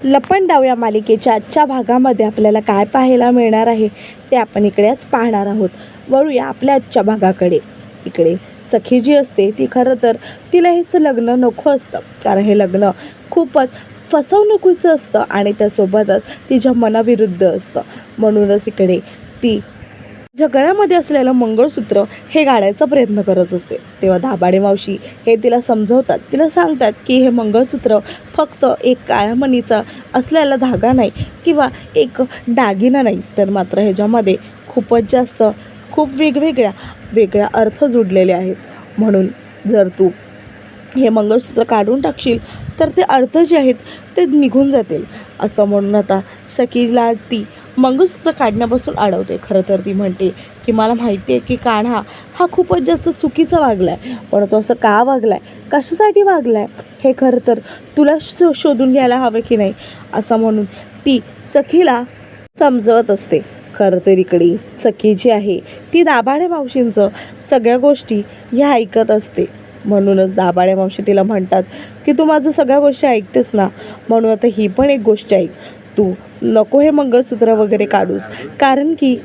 लपंडाव या मालिकेच्या आजच्या भागामध्ये आपल्याला काय पाहायला मिळणार आहे ते आपण इकडेच पाहणार आहोत. वळूया आपल्या आजच्या भागाकडे. इकडे सखी जी असते ती खरं तर तिला हेच लग्न नको असतं. कारण हे लग्न खूपच फसवणुकीचं असतं आणि त्यासोबतच तिच्या मनाविरुद्ध असतं. म्हणूनच इकडे ती ज्या गळ्यामध्ये असलेलं मंगळसूत्र हे गाडायचा प्रयत्न करत असते. तेव्हा धाबाडे मावशी हे तिला समजवतात. तिला सांगतात की हे मंगळसूत्र फक्त एक काळ्या मणीचा असलेला धागा नाही किंवा एक दागिना नाही तर मात्र ह्याच्यामध्ये खूपच जास्त खूप वेगवेगळ्या वेगळ्या अर्थ जुडलेले आहेत. म्हणून जर तू हे मंगळसूत्र काढून टाकशील तर ते अर्थ जे आहेत ते निघून जातील. असं म्हणून आता सखीला ती मंगळसूत्र काढण्यापासून अडवते खरं तर ती म्हणते की मला माहिती आहे की कान्हा हा खूपच जास्त चुकीचा वागला आहे पण तो असं का वागला आहे कशासाठी वागला आहे हे खरं तर तुला शो शोधून घ्यायला हवं की नाही? असं म्हणून ती सखीला समजवत असते. खरं तर इकडे सखी जी आहे ती दाभाडे मावशींचं सगळ्या गोष्टी ह्या ऐकत असते. म्हणूनच दाभाडे मावशी तिला म्हणतात की तू माझं सगळ्या गोष्टी ऐकतेस ना? म्हणून आता ही पण एक गोष्ट ऐक. तू नको हे मंगळसूत्र वगैरे काढूस. कारण की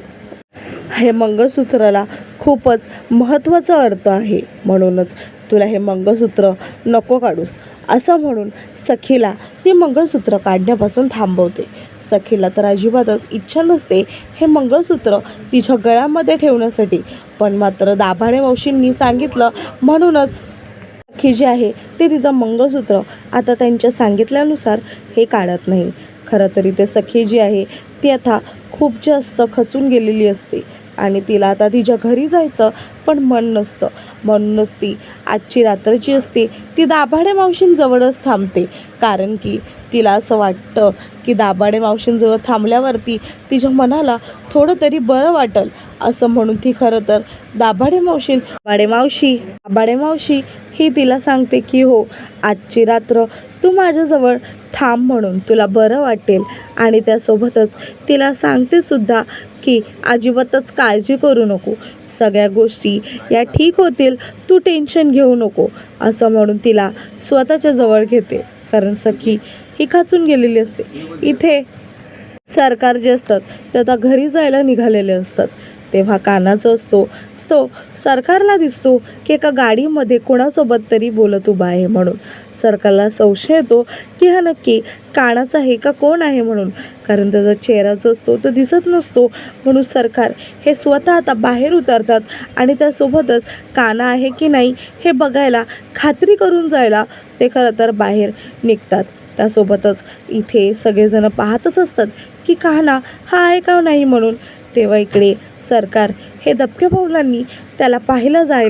हे मंगळसूत्राला खूपच महत्त्वाचा अर्थ आहे. म्हणूनच तुला हे मंगळसूत्र नको काढूस. असं म्हणून सखीला ते मंगळसूत्र काढण्यापासून थांबवते. सखीला तर अजिबातच इच्छा नसते हे मंगळसूत्र तिच्या गळ्यामध्ये ठेवण्यासाठी. पण मात्र दाभाडे मावशींनी सांगितलं म्हणूनच सखी जे आहे ते तिचं मंगळसूत्र आता त्यांच्या सांगितल्यानुसार हे काढत नाही. खरं तरी ते सखी जी आहे ती आता खूप जास्त खचून गेलेली असते. आणि तिला आता तिच्या घरी जायचं पण मन नसतं. म्हणूनच ती आजची रात्र जी असते ती दाभाडे मावशींजवळच थांबते. कारण की तिला असं वाटतं की दाभाडे मावशींजवळ थांबल्यावरती तिच्या मनाला थोडं तरी बरं वाटेल. असं म्हणून ती खरं तर दाभाडे मावशीं दाभाडे मावशी दाभाडे मावशी ही तिला सांगते की हो आजची रात्र तू माझ्याजवळ थांब म्हणून तुला बरं वाटेल आणि त्यासोबतच तिला सांगते सुद्धा की अजिबातच काळजी करू नको. सगळ्या गोष्टी या ठीक होतील तू टेन्शन घेऊ नको असं म्हणून तिला स्वतःच्या जवळ घेते. कारण सखी ही खाचून गेलेली असते. इथे सरकार जे असतात ते आता घरी जायला निघालेले असतात. तेव्हा कानाचा असतो तो सरकारला दिसतो की एका गाडीमध्ये कोणासोबत तरी बोलत उभा आहे म्हणून. सरकारला संशय येतो की हा नक्की कानाचा आहे का कोण आहे म्हणून. कारण त्याचा चेहरा जो असतो तो दिसत नसतो. म्हणून सरकार हे स्वतः आता बाहेर उतरतात आणि त्यासोबतच काना आहे की नाही हे बघायला खात्री करून जायला ते खरं तर बाहेर निघतात. त्यासोबतच इथे सगळेजण पाहतच असतात की काना हा आहे का नाही म्हणून. तेव्हा इकडे सरकार हे दबक्या पावलांनी त्याला पाहायला जाय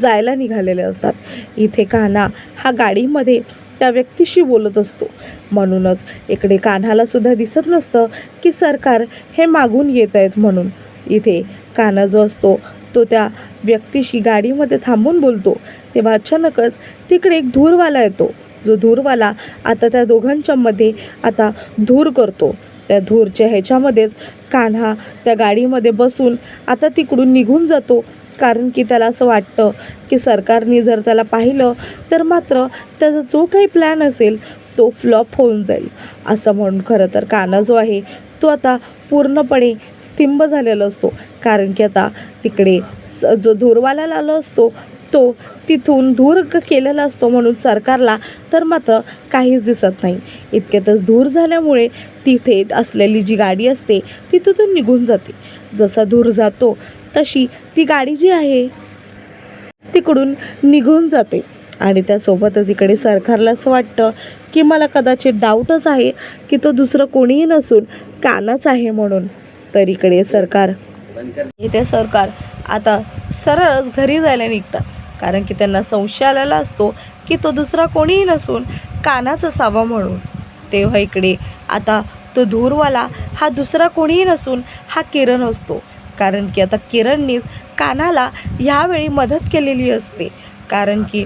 जायला निघालेले असतात. इथे कान्हा हा गाडीमध्ये त्या व्यक्तीशी बोलत असतो. म्हणूनच इकडे कान्हाला सुद्धा दिसत नसतं की सरकार हे मागून येत आहेत म्हणून. इथे कान्हा जो असतो तो त्या व्यक्तीशी गाडीमध्ये थांबून बोलतो. तेव्हा अचानकच तिकडे एक धूरवाला येतो. जो धूरवाला आता त्या दोघांच्यामध्ये आता धूर करतो. त्या धूरच्या ह्याच्यामध्येच कान्हा त्या गाडीमध्ये बसून आता तिकडून निघून जातो. कारण की त्याला असं वाटतं की सरकारने जर त्याला पाहिलं तर मात्र त्याचा जो काही प्लॅन असेल तो फ्लॉप होऊन जाईल. असं म्हणून खरं तर कान्हा जो आहे तो आता पूर्णपणे स्तंभ झालेला असतो. कारण की आता तिकडे स जो धूरवाला आलो असतो तो तिथून धूर केलेला असतो म्हणून सरकारला तर मात्र काहीच दिसत नाही. इतक्यातच धूर झाल्यामुळे तिथे असलेली जी गाडी असते ती तिथून निघून जाते. जसा धूर जातो तशी ती गाडी जी आहे तिकडून निघून जाते. आणि त्यासोबतच इकडे सरकारला असं वाटतं की मला कदाचित डाऊटच आहे की तो दुसरं कोणीही नसून कानाच आहे म्हणून. तर इकडे सरकार इथे सरकार आता सरळच घरी जायला निघतात. कारण की त्यांना संशय आलेला असतो की तो दुसरा कोणीही नसून कानाच असावा म्हणून. तेव्हा इकडे आता तो धूरवाला हा दुसरा कोणीही नसून हा किरण असतो. कारण की आता किरणनीच कानाला ह्यावेळी मदत केलेली असते. कारण की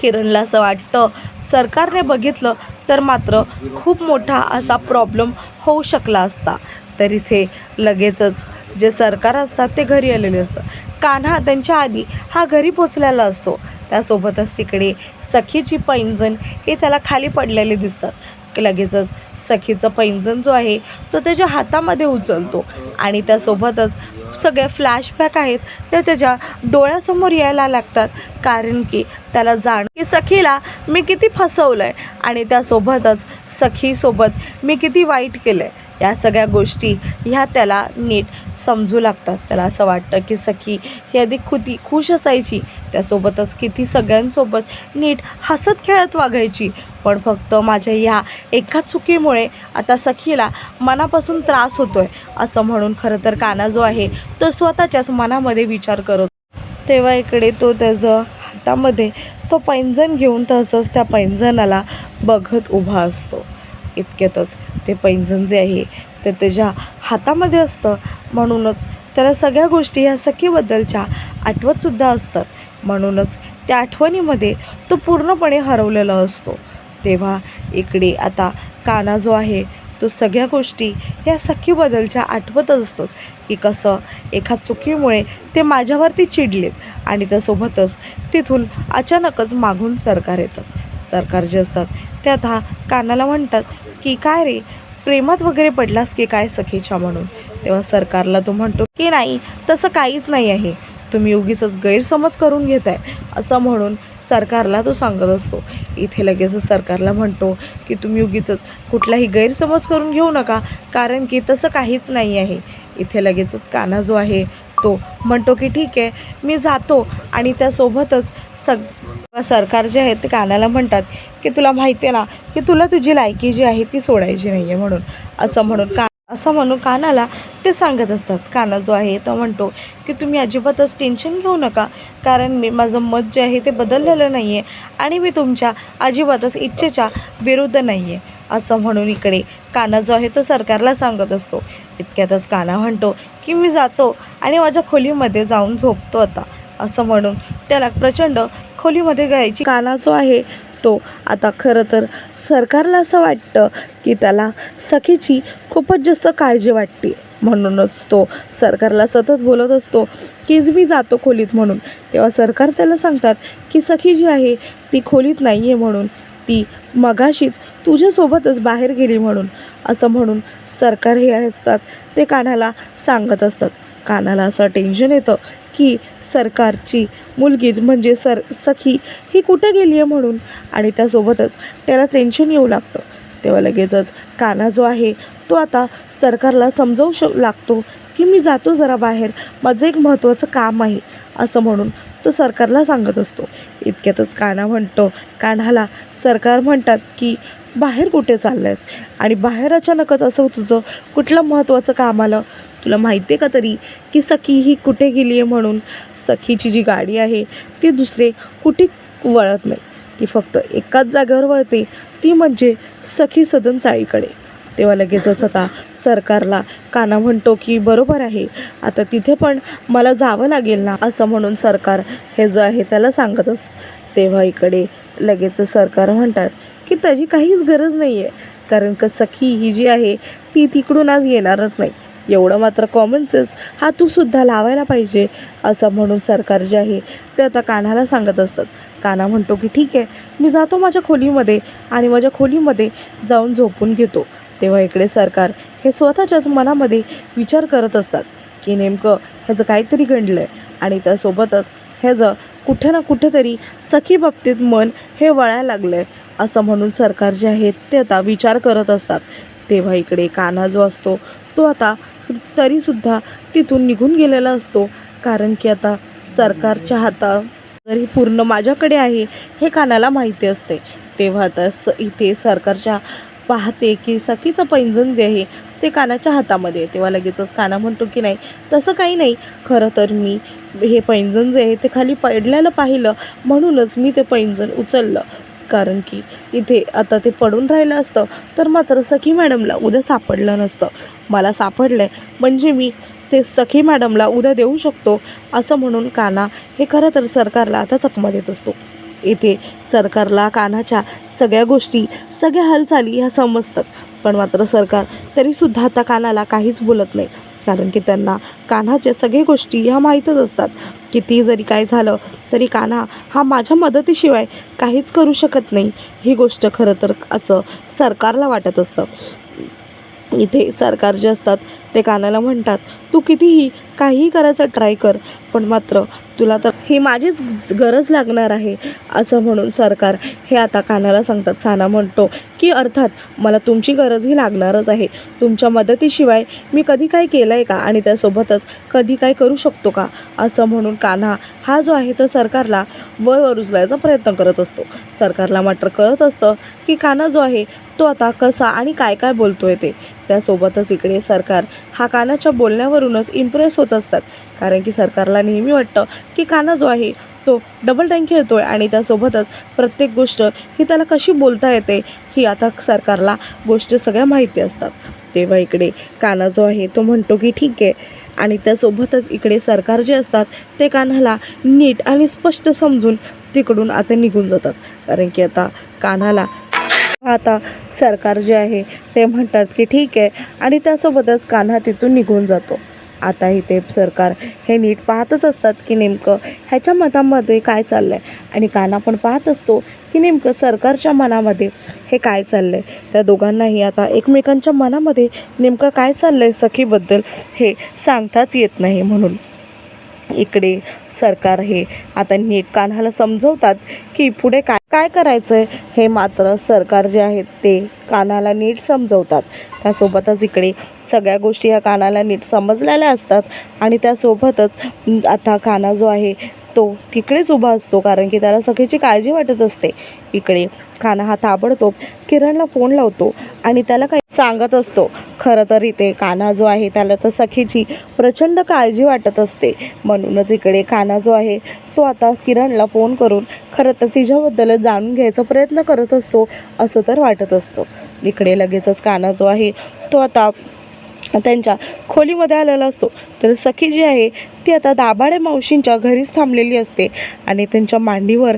किरणला असं वाटतं सरकारने बघितलं तर मात्र खूप मोठा असा प्रॉब्लेम होऊ शकला असता. तर इथे लगेचच जे सरकार असतात ते घरी आलेले असतात. कान्हा त्यांच्या आधी हा घरी पोचलेला असतो. त्यासोबतच तिकडे सखीची पैंजण हे त्याला खाली पडलेले दिसतात. लगेचच सखीचं पैंजण जो आहे तो त्याच्या हातामध्ये उचलतो आणि त्यासोबतच सगळे फ्लॅशबॅक आहेत ते त्याच्या डोळ्यासमोर यायला लागतात. कारण की त्याला जाण की सखीला मी किती फसवलं आहे आणि त्यासोबतच सखीसोबत मी किती वाईट केलं आहे या सगळ्या गोष्टी ह्या त्याला नीट समजू लागतात. त्याला असं वाटतं की सखी ही अधिक खुती खुश असायची. त्यासोबतच किती सगळ्यांसोबत नीट हसत खेळत वागायची. पण फक्त माझ्या ह्या एका चुकीमुळे आता सखीला मनापासून त्रास होतोय. असं म्हणून खरं तर काना जो आहे तो स्वतःच्याच मनामध्ये विचार करत तेव्हा इकडे तो त्याचं हातामध्ये तो पैंजण घेऊन तसंच त्या पैंजणाला बघत उभा असतो. इतक्यातच. ते पैंजण जे आहे ते त्याच्या हातामध्ये असतं. म्हणूनच त्याला सगळ्या गोष्टी ह्या सखीबद्दलच्या आठवतसुद्धा असतात. म्हणूनच त्या आठवणीमध्ये तो पूर्णपणे हरवलेला असतो. तेव्हा इकडे आता काना जो आहे तो सगळ्या गोष्टी ह्या सखीबद्दलच्या आठवतच असतात की कसं एका चुकीमुळे ते माझ्यावरती चिडलेत आणि त्यासोबतच तिथून अचानकच मागून सरकार येतं. सरकार जे असतात ते आता कानाला म्हणतात की काय रे? प्रेमात वगैरे पडलास की काय सखीच्या म्हणून? तेव्हा सरकारला तो म्हणतो की नाही तसं काहीच नाही आहे. तुम्ही उगीच गैरसमज करून घेत आहे असं म्हणून सरकारला तो सांगत असतो. इथे लगेच सरकारला म्हणतो की तुम्ही उगीच कुठलाही गैरसमज करून घेऊ नका कारण की तसं काहीच नाही आहे. इथे लगेचच काना जो आहे तो म्हणतो की ठीक आहे मी जातो आणि त्यासोबतच सग सरकार जे आहे ते कानाला म्हणतात की तुला माहिती आहे ना की तुला तुझी लायकी जी आहे ती सोडायची नाही आहे म्हणून. असं म्हणून का असं म्हणून कानाला ते सांगत असतात. काना जो आहे तो म्हणतो की तुम्ही अजिबातच टेन्शन घेऊ नका कारण मी माझं मत जे आहे ते बदललेलं नाही आहे आणि मी तुमच्या अजिबातच इच्छेच्या विरुद्ध नाही आहे असं म्हणून इकडे काना जो आहे तो सरकारला सांगत असतो. इतक्यातच काना म्हणतो की मी जातो आणि माझ्या खोलीमध्ये जाऊन झोपतो आता. असं म्हणून त्याला प्रचंड खोलीमध्ये गायची काना जो आहे तो आता खरं तर सरकारला असं वाटतं की त्याला सखीची खूपच जास्त काळजी वाटते. म्हणूनच तो सरकारला सतत बोलत असतो कीच मी जातो खोलीत म्हणून. तेव्हा सरकार त्याला सांगतात की सखी जी आहे ती खोलीत नाही आहे म्हणून. ती मगाशीच तुझ्यासोबतच बाहेर गेली म्हणून. असं म्हणून सरकार हे असतात ते कानाला सांगत असतात. कानाला असं टेन्शन येतं की सरकारची मुलगी म्हणजे सर सखी ही कुठे गेली आहे म्हणून? आणि त्यासोबतच त्याला टेन्शन येऊ लागतं. तेव्हा लगेचच काना जो आहे तो आता सरकारला समजावू श लागतो की मी जातो जरा बाहेर माझं एक महत्त्वाचं काम आहे असं म्हणून तो सरकारला सांगत असतो. इतक्यातच काना म्हणतो कान्हाला सरकार म्हणतात की बाहेर कुठे चाललं आहेस आणि बाहेर अचानकच असं तुझं कुठलं महत्त्वाचं काम आलं? तुला माहिती आहे का तरी की सखी ही कुठे गेली आहे म्हणून? सखीची जी गाडी आहे ती दुसरे कुठे वळत नाही. ती फक्त एकाच जागेवर वळते ती म्हणजे सखी सदन चाळीकडे. तेव्हा लगेचच आता सरकारला काना म्हणतो की बरोबर आहे आता तिथे पण मला जावं लागेल ना? असं म्हणून सरकार हे जे आहे त्याला सांगत तेव्हा इकडे लगेच सरकार म्हणतात की त्याची काहीच गरज नाही आहे कारण का सखी ही जी आहे ती तिकडून आज येणारच नाही. एवढं मात्र कॉमन सेन्स हा तू सुद्धा लावायला पाहिजे असं म्हणून सरकार जे आहे ते आता कान्हाला सांगत असतात. काना म्हणतो की ठीक आहे मी जातो माझ्या खोलीमध्ये आणि माझ्या खोलीमध्ये जाऊन झोपून घेतो. तेव्हा इकडे सरकार हे स्वतःच्याच मनामध्ये विचार करत असतात की नेमकं ह्याचं काहीतरी घडलं आहे आणि त्यासोबतच ह्याचं कुठे ना कुठेतरी सखी बाबतीत मन हे वळायला लागलं आहे असं म्हणून सरकार जे आहे ते आता विचार करत असतात. तेव्हा इकडे काना जो असतो तो आता तरीसुद्धा तिथून निघून गेलेला असतो. कारण की आता सरकारच्या हाता जरी पूर्ण माझ्याकडे आहे हे कानाला माहिती असते. तेव्हा आता स इथे सरकारच्या पाहते की सखीचं पैंजण जे आहे ते कानाच्या हातामध्ये तेव्हा लगेचच काना म्हणतो की नाही तसं काही नाही. खरं तर मी हे पैंजण जे आहे ते खाली पडलेलं पाहिलं. म्हणूनच मी ते पैंजण उचललं. कारण की इथे आता ते पडून राहिलं असतं तर मात्र सखी मॅडमला उद्या सापडलं नसतं. मला सापडलं आहे म्हणजे मी ते सखी मॅडमला उद्या देऊ शकतो असं म्हणून काना हे खरं तर सरकारला आता चकमा देत असतो. इथे सरकारला कानाच्या सगळ्या गोष्टी सगळ्या हालचाली ह्या समजतात पण मात्र सरकार तरीसुद्धा आता कानाला काहीच बोलत नाही. कारण की त्यांना कान्हाच्या सगळे गोष्टी ह्या माहीतच असतात. किती जरी काय झालं तरी कान्हा हा माझ्या मदतीशिवाय काहीच करू शकत नाही. ही गोष्ट खरं तर असं सरकारला वाटत असतं. इथे सरकार जे असतात ते कानाला म्हणतात तू कितीही काहीही करायचं ट्राय कर पण मात्र तुला तर ही माझीच गरज लागणार आहे असं म्हणून सरकार हे आता कानाला सांगतात. साना म्हणतो की अर्थात मला तुमची गरज ही लागणारच आहे. तुमच्या मदतीशिवाय मी कधी काय केलं आहे का आणि त्यासोबतच कधी काय करू शकतो का? असं म्हणून कान्हा हा जो आहे तो सरकारला वर वर उचलायचा प्रयत्न करत असतो. सरकारला मात्र कळत असतं की कान्हा जो आहे तो आता कसा आणि काय काय बोलतोय ते. त्यासोबतच इकडे सरकार हा कानाच्या बोलण्यावरूनच इम्प्रेस होत असतात. कारण की सरकारला नेहमी वाटतं की काना जो आहे तो डबल टँकी येतो आहे आणि त्यासोबतच प्रत्येक गोष्ट ही त्याला कशी बोलता येते ही आता सरकारला गोष्टी सगळ्या माहिती असतात. तेव्हा इकडे काना जो आहे तो म्हणतो की ठीक आहे आणि त्यासोबतच इकडे सरकार जे असतात ते कान्हाला नीट आणि स्पष्ट समजून तिकडून आता निघून जातात. कारण की आता कान्हाला आता सरकार जे आहे ते म्हणतात की ठीक आहे आणि त्यासोबतच कान्हा तिथून निघून जातो. आता इथे सरकार हे नीट पाहतच असतात की नेमकं ह्याच्या मतामध्ये काय चाललं आहे आणि कान्हा पण पाहत असतो की नेमकं सरकारच्या मनामध्ये हे काय चाललं आहे त्या दोघांनाही आता एकमेकांच्या मनामध्ये नेमकं काय चाललं आहे सखीबद्दल हे सांगताच येत नाही म्हणून. इकडे सरकार हे आता नीट कान्हाला समजवतात की पुढे काय काय करायचं आहे हे मात्र सरकार जे आहेत ते कानाला नीट समजवतात. त्यासोबतच इकडे सगळ्या गोष्टी ह्या कानाला नीट समजलेल्या असतात. आणि त्यासोबतच आता काना जो आहे तो तिकडेच उभा असतो. कारण की त्याला सखीची काळजी वाटत असते. इकडे काना हा ताबडतोब किरणला फोन लावतो आणि त्याला काही सांगत असतो. खरं तर इथे काना जो आहे त्याला तर सखीची प्रचंड काळजी वाटत असते. म्हणूनच इकडे काना जो आहे तो आता किरणला फोन करून खरं तर तिच्याबद्दलच जाणून घ्यायचा प्रयत्न करत असतो. असं तर वाटत असतं. इकडे लगेचच काना जो आहे तो आता त्यांच्या खोलीमध्ये आलेला असतो. तर सखी जी आहे ती आता दाभाडे मावशींच्या घरीच थांबलेली असते आणि त्यांच्या मांडीवर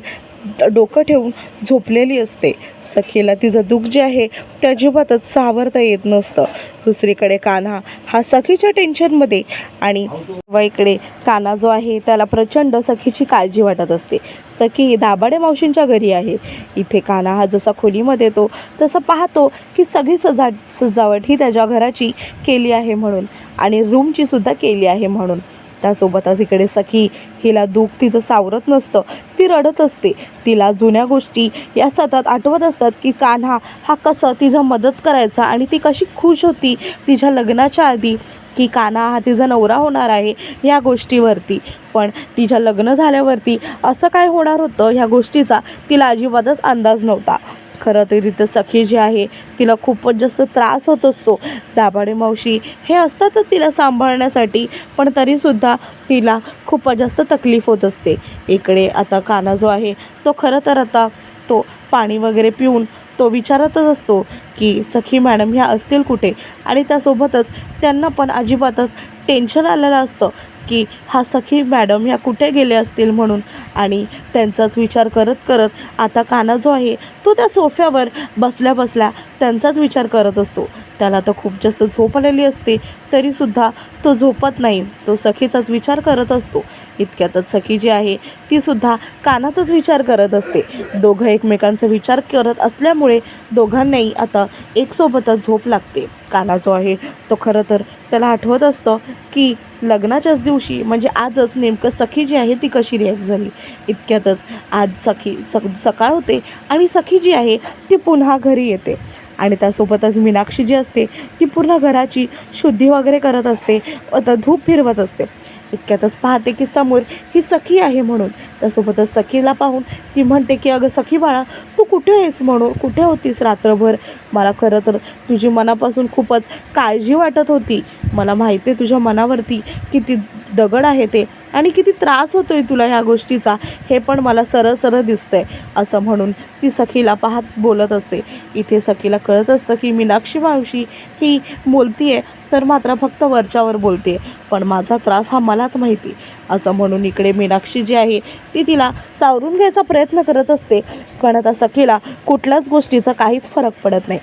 डोकं ठेवून झोपलेली असते. सखीला तिचं दुःख जे आहे ते अजिबातच सावरता येत नसतं. दुसरीकडे कान्हा हा सखीच्या टेन्शनमध्ये आणि व इकडे कान्हा जो आहे त्याला प्रचंड सखीची काळजी वाटत असते. सखी ही दाभाडे मावशींच्या घरी आहे. इथे कान्हा हा जसा खोलीमध्ये येतो तसं पाहतो की सगळी सजा सजावट ही त्याच्या घराची केली आहे म्हणून आणि रूमची सुद्धा केली आहे म्हणून. त्यासोबतच इकडे सखी हिला दुःख तिचं सावरत नसतं. ती रडत असते. तिला जुन्या गोष्टी या सतत आठवत असतात की कान्हा हा कसं तिचं मदत करायचा आणि ती कशी खुश होती तिच्या लग्नाच्या आधी की कान्हा हा तिचा नवरा होणार आहे या गोष्टीवरती. पण तिच्या लग्न झाल्यावरती असं काय होणार होतं ह्या गोष्टीचा तिला अजिबातच अंदाज नव्हता. खरं तर इथं सखी जी आहे तिला खूपच जास्त त्रास होत असतो. दाभाडे मावशी हे असतातच तिला सांभाळण्यासाठी पण तरीसुद्धा तिला खूपच जास्त तकलीफ होत असते. इकडे आता काना जो आहे तो खरं तर आता तो पाणी वगैरे पिऊन तो विचारतच असतो की सखी मॅडम ह्या असतील कुठे? आणि त्यासोबतच त्यांना पण अजिबातच टेन्शन आलेलं असतं. की हा सखी मॅडम ह्या कुठे गेले असतील म्हणून. आणि त्यांचाच विचार करत करत आता काना जो आहे तो त्या सोफ्यावर बसल्या बसल्या त्यांचाच विचार करत असतो. त्याला तर खूप जास्त झोप आलेली असते तरीसुद्धा तो झोपत नाही. तो सखीचाच विचार करत असतो. इतक्यातच सखी जी आहे ती सुद्धा कानाचाच विचार करत असते. दोघं एकमेकांचा विचार करत असल्यामुळे दोघांनाही आता एकसोबतच झोप लागते. काना जो आहे तो खरं तर त्याला आठवत असतं की लग्नाच्याच दिवशी म्हणजे आजच नेमकं सखी जी आहे ती कशी रिॲक्ट झाली. इतक्यातच आज सखी सक सकाळ होते आणि सखी जी आहे ती पुन्हा घरी येते. आणि त्यासोबतच मीनाक्षी जी असते ती पूर्ण घराची शुद्धी वगैरे करत असते आता धूप फिरवत असते. इतक्यातच पाहते की समोर ही सखी आहे म्हणून. त्यासोबतच सखीला पाहून ती म्हणते की अगं सखी बाळा तू कुठे आहेस म्हणून? कुठे होतीस रात्रभर? मला खरं तर तुझी मनापासून खूपच काळजी वाटत होती. मला माहिती आहे तुझ्या मनावरती किती दगड आहे ते आणि किती त्रास होतोय तुला ह्या गोष्टीचा. हे पण मला सरळ सरळ दिसतंय असं म्हणून ती सखीला पाहत बोलत असते. इथे सखीला कळत असतं की मीनाक्षी मावशी ही बोलतीये तर मात्र फक्त वरच्यावर बोलते. पण माझा त्रास हा मलाच माहिती. असं म्हणून इकडे मीनाक्षी जी आहे ती तिला सावरून घ्यायचा प्रयत्न करत असते. पण आता सखीला कुठल्याच गोष्टीचा काहीच फरक पडत नाही.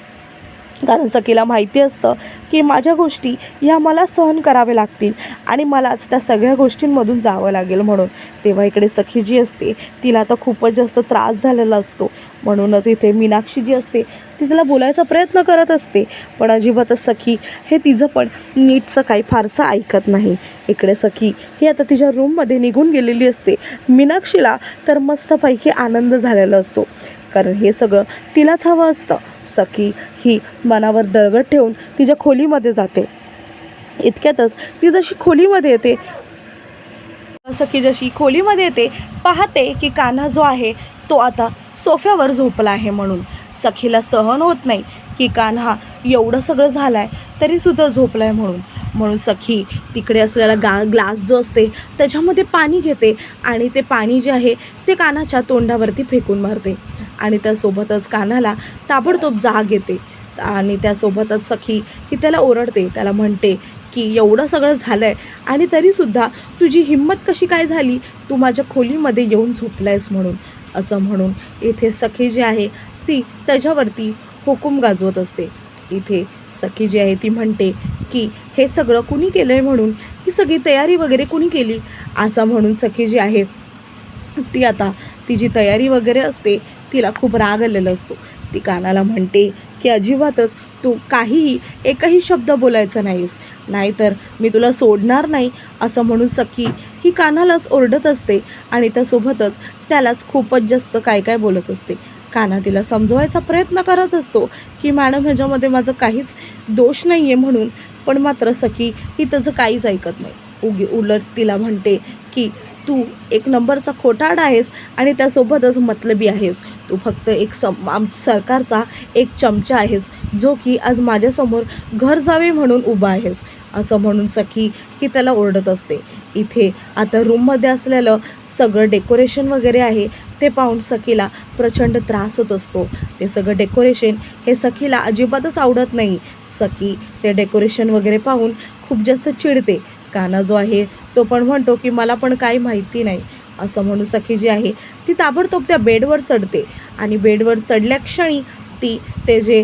कारण सखीला माहिती असतं की माझ्या गोष्टी ह्या मला सहन कराव्या लागतील आणि मलाच त्या सगळ्या गोष्टींमधून जावं लागेल म्हणून. तेव्हा इकडे सखी जी असते तिला आता खूपच जास्त त्रास झालेला असतो. म्हणूनच इथे मीनाक्षी जी असते ती तिला बोलायचा प्रयत्न करत असते. पण अजिबातच सखी हे तिचं पण नीटचं काही फारसं ऐकत नाही. इकडे सखी ही आता तिच्या रूममध्ये निघून गेलेली असते. मीनाक्षीला तर मस्तपैकी आनंद झालेला असतो. कारण हे सगळं तिलाच हवं असतं. सखी ही मनावर दळगत ठेवून तिच्या खोलीमध्ये जाते. इतक्यातच ती जशी खोलीमध्ये येते सखी जशी खोलीमध्ये येते पाहते की कान्हा जो आहे तो आता सोफ्यावर झोपला आहे म्हणून. सखीला सहन होत नाही की कान्हा एवढं सगळं झालं आहे तरीसुद्धा झोपला आहे म्हणून. म्हणून सखी तिकडे असलेला गा ग्लास जो असते त्याच्यामध्ये पाणी घेते आणि ते पाणी जे आहे ते कानाच्या तोंडावरती फेकून मारते. आणि त्यासोबतच कानाला ताबडतोब जाग येते. आणि त्यासोबतच सखी ही त्याला ओरडते. त्याला म्हणते की एवढं सगळं झालं आहे आणि तरीसुद्धा तुझी हिंमत कशी काय झाली? तू माझ्या खोलीमध्ये येऊन झोपलायस म्हणून. असं म्हणून इथे सखी जी आहे ती त्याच्यावरती हुकूम गाजवत असते. इथे सखी जी आहे ती म्हणते की हे सगळं कुणी केलं आहे म्हणून? ही सगळी तयारी वगैरे कुणी केली? असं म्हणून सखी जी आहे ती आता तिची तयारी वगैरे असते तिला खूप राग आलेला असतो. ती कानाला म्हणते की अजिबातच तू काहीही एकही शब्द बोलायचा नाहीस. नाहीतर मी तुला सोडणार नाही असं म्हणून सखी ही कानालाच ओरडत असते आणि त्यासोबतच त्यालाच खूपच जास्त काय काय बोलत असते. काना तिला समजवायचा प्रयत्न करत असतो की मॅडम ह्याच्यामध्ये माझं काहीच दोष नाही आहे म्हणून पण मात्र सखी ही त्याचं काहीच ऐकत नाही. उगी उलट तिला म्हणते की तू एक नंबरचा खोटाड आहेस आणि त्यासोबतच मतलबी आहेस. तू फक्त एक सम आम सरकारचा एक चमचा आहेस जो की आज माझ्यासमोर घर जावे म्हणून उभा आहेस. असं म्हणून सखी ही त्याला ओरडत असते. इथे आता रूममध्ये असलेलं सगळं डेकोरेशन वगैरे आहे ते पाहून सखीला प्रचंड त्रास होत असतो. ते सगळं डेकोरेशन हे सखीला अजिबातच आवडत नाही. सखी ते डेकोरेशन वगैरे पाहून खूप जास्त चिडते. काना जो आहे तो पण म्हणतो की मला पण काही माहिती नाही. असं म्हणून सखी जी आहे ती ताबडतोब त्या बेडवर चढते. आणि बेडवर चढल्या क्षणी ती ते जे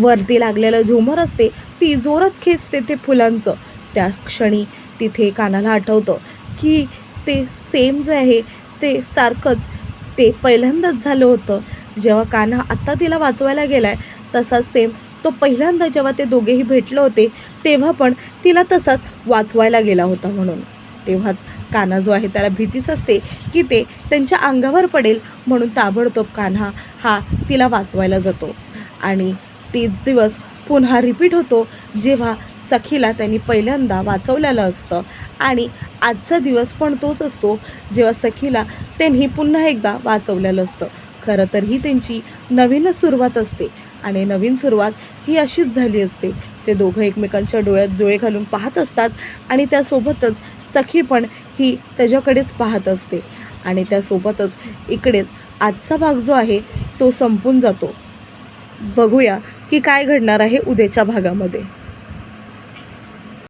वरती लागलेलं झुमर असते ती जोरात खेचते ते फुलांचं. त्या क्षणी तिथे कानाला आठवतं की ते सेम जे आहे ते सारखंच. ते पहिल्यांदाच झालं होतं. जेव्हा कान्हा आत्ता तिला वाचवायला गेला आहे तसाच सेम तो पहिल्यांदा जेव्हा ते दोघेही भेटले होते तेव्हा पण तिला तसाच वाचवायला गेला होता म्हणून. तेव्हाच कान्हा जो आहे त्याला भीतीच असते की ते त्यांच्या अंगावर पडेल म्हणून ताबडतोब कान्हा हा तिला वाचवायला जातो. आणि तेच दिवस पुन्हा रिपीट होतो जेव्हा सखीला त्यांनी पहिल्यांदा वाचवलेलं असतं. आणि आजचा दिवस पण तोच असतो जेव्हा सखीला त्यांनी पुन्हा एकदा वाचवलेलं असतं. खरं तर ही त्यांची नवीनच सुरुवात असते आणि नवीन सुरुवात ही अशीच झाली असते. ते दोघं एकमेकांच्या डोळ्यात डोळे घालून पाहत असतात आणि त्यासोबतच सखी पण ही त्याच्याकडेच पाहत असते आणि त्यासोबतच इकडेच आजचा भाग जो आहे तो संपून जातो. बघूया की काय घडणार आहे उद्याच्या भागामध्ये.